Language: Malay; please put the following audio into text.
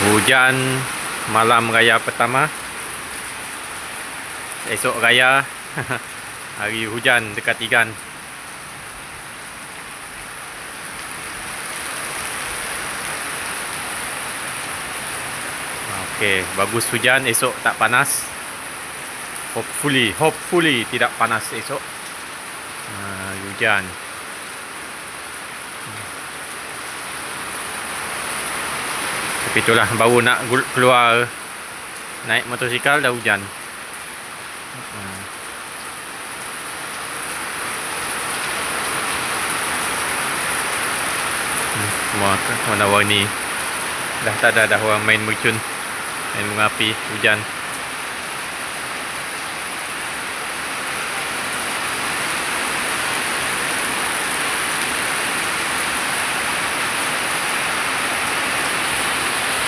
Hujan malam raya pertama. Esok raya hari hujan dekat Igan. Okey, bagus hujan esok tak panas. Hopefully, hopefully tidak panas esok. Ha, hujan. Tapi itulah baru nak keluar. Naik motosikal dah hujan. Hmm. Hmm, Semua warna-warni Dah tak ada dah orang main mercun. Main mengapi hujan